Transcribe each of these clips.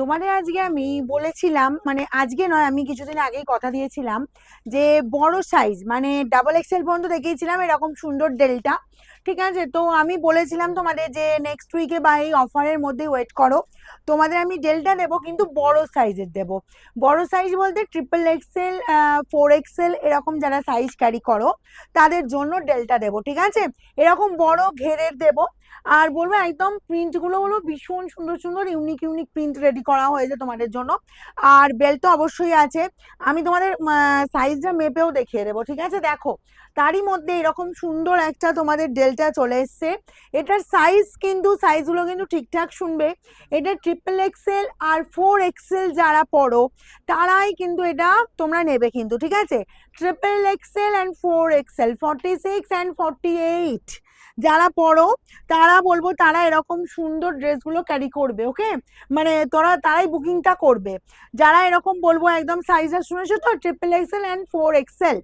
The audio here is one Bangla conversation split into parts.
তোমাদের আজকে আমি বলেছিলাম মানে আজকে নয়, আমি কিছুদিন আগেই কথা দিয়েছিলাম যে বড় সাইজ মানে ডাবল এক্সেল পর্যন্ত দেখিয়েছিলাম এরকম সুন্দর ডেলটা ঠিক আছে? তো আমি বলেছিলাম তোমাদের যে নেক্সট উইকে বা এই অফারের মধ্যে ওয়েট করো। তোমাদের আমি ডেলটা দেবো, কিন্তু বড় সাইজের দেবো। বড় সাইজ বলতে ট্রিপল এক্সেল ফোর এক্সেল এরকম যারা সাইজ ক্যারি করো, তাদের জন্য ডেলটা দেবো, ঠিক আছে? এরকম বড় ঘেরের দেবো আর বলব একদম প্রিন্টগুলো হলো ভীষণ সুন্দর সুন্দর ইউনিক ইউনিক প্রিন্ট রেডি করা হয়েছে তোমাদের জন্য। আর বেল্ট তো অবশ্যই আছে। আমি তোমাদের সাইজটা মেপেও দেখিয়ে দেবো, ঠিক আছে? দেখো, তারই মধ্যে এরকম সুন্দর একটা তোমাদের ডেল্টা চলে এসছে। এটার সাইজ কিন্তু সাইজগুলো কিন্তু ঠিকঠাক শুনবে। এটা ট্রিপল এক্সেল আর ফোর এক্সেল যারা পড়ো, তারাই কিন্তু এটা তোমরা নেবে কিন্তু, ঠিক আছে? Triple XL and four XL forty six and forty eight যারা পড়ো, তারা বলব তারা এরকম সুন্দর ড্রেসগুলো ক্যারি করবে ওকে মানে তোরা, তারাই বুকিংটা করবে। যারা এরকম বলব একদম সাইজটা শুনেছো তো? Triple XL and four XL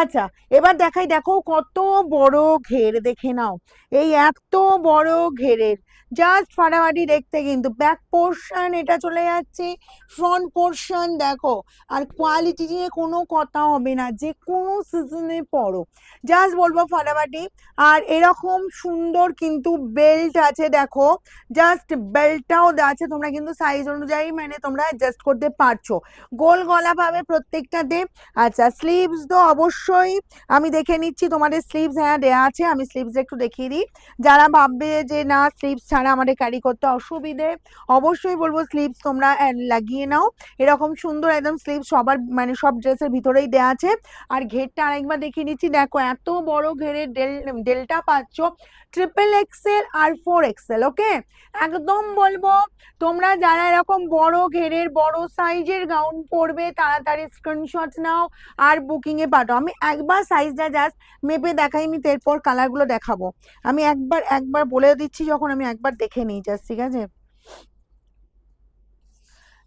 আচ্ছা এবার দেখাই, দেখো কত বড় ঘের দেখে নাও। এই এত বড় ঘেরের জাস্ট ফাটাফাটি দেখতে কিন্তু। ব্যাক পোর্শন এটা চলে যাচ্ছে ফ্রন্ট পোর্শন দেখো। আর কোয়ালিটি নিয়ে কোনো কথা হবে না যে কোনো সিজনে পড়ো। জাস্ট বলব ফাটাফাটি। আর এরকম সুন্দর কিন্তু বেল্ট আছে, দেখো। জাস্ট বেল্টটাও আছে, তোমরা কিন্তু সাইজ অনুযায়ী মানে তোমরা অ্যাডজাস্ট করতে পারছ। গোল গলা পাবে প্রত্যেকটাতে। আচ্ছা স্লিভস তো অবশ্যই আমি দেখে নিচ্ছি, তোমাদের স্লিভস হ্যাঁ দেওয়া আছে, আমি স্লিভস একটু দেখিয়ে দিই। যারা ভাববে যে না স্লিভস ছাড়া আমাদের ক্যারি করতে অসুবিধে, অবশ্যই বলব স্লিভস তোমরা লাগিয়ে নাও। এরকম সুন্দর একদম স্লিভস সবার মানে সব ড্রেসের ভিতরেই দেওয়া আছে। আর ঘেরটা আরেকবার দেখিয়ে নিচ্ছি, দেখো এত বড় ঘেরের ডেল, ডেলটা পাচ্ছ ট্রিপল এক্সেল আর ফোর এক্সেল ওকে একদম বলব, তোমরা যারা এরকম বড় ঘেরের, বড় সাইজের গাউন পরবে, তাড়াতাড়ি স্ক্রিনশট নাও আর বুকিং এ পাঠাও। আমি একবার সাইজটা জাস্ট মেপে তো এরপর কালারগুলো দেখাবো। আমি একবার একবার বলে দিচ্ছি যখন আমি একবার দেখে নিই জাস্ট ঠিক আছে?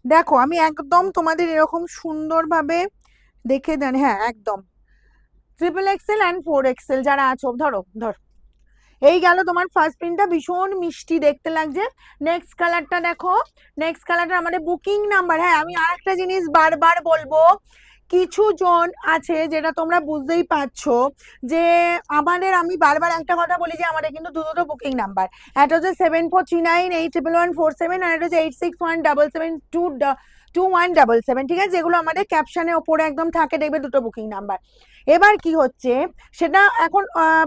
দেখো, আমি একদম তোমাদের এরকম সুন্দরভাবে দেখে দেন হ্যাঁ একদম। Triple XL and four XL যারা আছো, ধরো, ধর। এই গেল তোমার ফার্স্ট প্রিন্টটা ভীষণ মিষ্টি দেখতে লাগছে। নেক্সট কালারটা দেখো। নেক্সট কালারটা আমাদের বুকিং নাম্বার হ্যাঁ আমি আরেকটা জিনিস বারবার বলব কিছু জন আছে যেটা তোমরা বুঝতেই পারছ যে আমাদের, আমি বারবার একটা কথা বলি যে আমাদের কিন্তু দু দুটো বুকিং নাম্বার একটা হচ্ছে seven four three nine eight triple one four seven আর একটা হচ্ছে eight six one double seven two two one double seven ঠিক আছে? যেগুলো আমাদের ক্যাপশনের ওপরে একদম থাকে, দেখবে দুটো বুকিং নাম্বার এবার কি হচ্ছে, সেটা এখন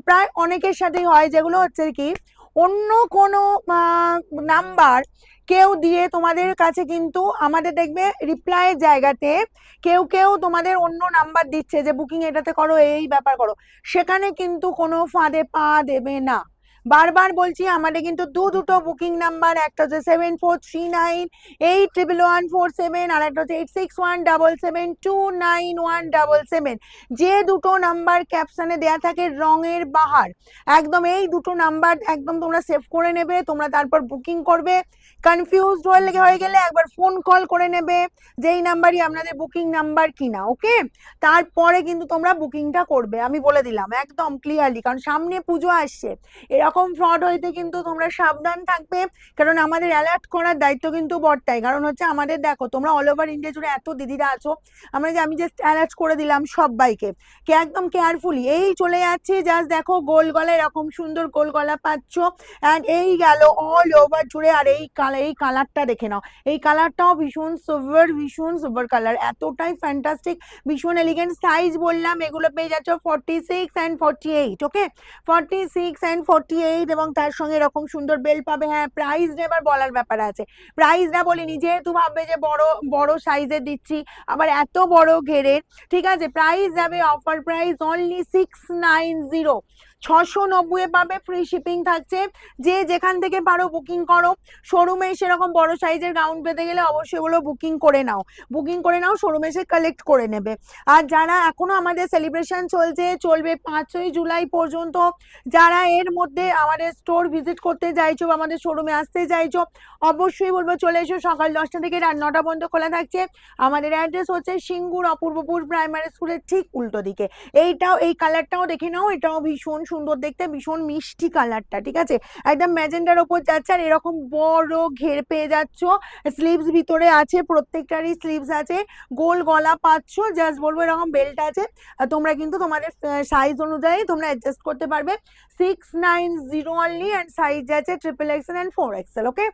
প্রায় অনেকের সাথেই হয়, যেগুলো হচ্ছে কি, অন্য কোনো নাম্বার কেউ দিয়ে তোমাদের কাছে কিন্তু আমাদের দেখবে রিপ্লাইয়ের জায়গাতে কেউ কেউ তোমাদের অন্য নাম্বার দিচ্ছে যে বুকিং এটাতে করো, এই ব্যাপার করো। সেখানে কিন্তু কোনো ফাঁদে পা দেবে না। বারবার বলছি, আমাদের কিন্তু দু দুটো বুকিং নাম্বার একটা হচ্ছে seven four three nine eight triple one four seven আর একটা হচ্ছে eight six one double seven two nine one double seven যে দুটো নাম্বার ক্যাপশানে দেয়া থাকে রঙের বাহার, একদম এই দুটো নাম্বার একদম তোমরা সেভ করে নেবে, তোমরা তারপর বুকিং করবে। কনফিউজড হয়ে হয়ে গেলে একবার ফোন কল করে নেবে যেই নাম্বারই আপনাদের বুকিং নাম্বার কিনা ওকে তারপরে কিন্তু তোমরা বুকিংটা করবে, আমি বলে দিলাম, একদম ক্লিয়ারলি কারণ সামনে পুজো আসছে এরকম ফ্রড হইতে কিন্তু তোমরা সাবধান থাকবে। কারণ আমাদের অ্যালার্ট করার দায়িত্ব কিন্তু বর্তাই কারণ হচ্ছে আমাদের দেখো, তোমরা অল ওভার ইন্ডিয়া জুড়ে এত দিদিরা আছো, আমরা যে আমি জাস্ট অ্যালার্ট করে দিলাম সবাইকে কে একদম কেয়ারফুলি এই চলে যাচ্ছে জাস্ট দেখো গোল গলা, এরকম সুন্দর গোল গলা পাচ্ছ। অ্যান্ড এই গেল অল ওভার জুড়ে, আর এই কালার এই কালারটা দেখে নাও। এই কালারটাও ভীষণ সুপার ভীষণ সুপার কালার এতটাই ফ্যান্টাস্টিক ভীষণ এলিগেন্ট সাইজ বললাম, এগুলো পেয়ে যাচ্ছ forty six and forty eight okay forty six and forty eight এবং তার সঙ্গে এরকম সুন্দর বেল পাবে। হ্যাঁ প্রাইস নেবার বলার ব্যাপার আছে। প্রাইস না বলিনি যেহেতু ভাববে যে বড় বড় সাইজের দিচ্ছি। আবার এত বড় ঘেরের ঠিক আছে? প্রাইস যাবে offer price only six nine zero ছশো নব্বই পাবে ফ্রি শিপিং থাকছে। যে যেখান থেকে পারো বুকিং করো। শোরুমে সেরকম বড় সাইজের গাউন পেতে গেলে অবশ্যই ওগুলো বুকিং করে নাও। বুকিং করে নাও শোরুমে এসে কালেক্ট করে নেবে। আর যারা এখনও আমাদের সেলিব্রেশন চলছে, চলবে পাঁচই জুলাই পর্যন্ত। যারা এর মধ্যে আমাদের স্টোর ভিজিট করতে চাইছো বা আমাদের শোরুমে আসতে চাইছো, অবশ্যই বলব চলে এসো। সকাল দশটা থেকে রাত নটা পর্যন্ত খোলা থাকছে। আমাদের অ্যাড্রেস হচ্ছে সিঙ্গুর অপূর্বপুর প্রাইমারি স্কুলের ঠিক উল্টো দিকে। এইটাও, এই কালারটাও দেখে নাও, এটাও ভীষণ সুন্দর দেখতে, ভীষণ মিষ্টি কালারটা, ঠিক আছে? একদম ম্যাজেন্ডার ওপর যাচ্ছে আর এরকম বড় ঘের পেয়ে যাচ্ছ। স্লিভস ভিতরে আছে, প্রত্যেকটারই স্লিভস আছে। গোল গলা পাচ্ছ জাস্ট বলব এরকম বেল্ট আছে। তোমরা কিন্তু তোমাদের সাইজ অনুযায়ী তোমরা অ্যাডজাস্ট করতে পারবে। Six nine zero only and size আছে triple XL and four XL okay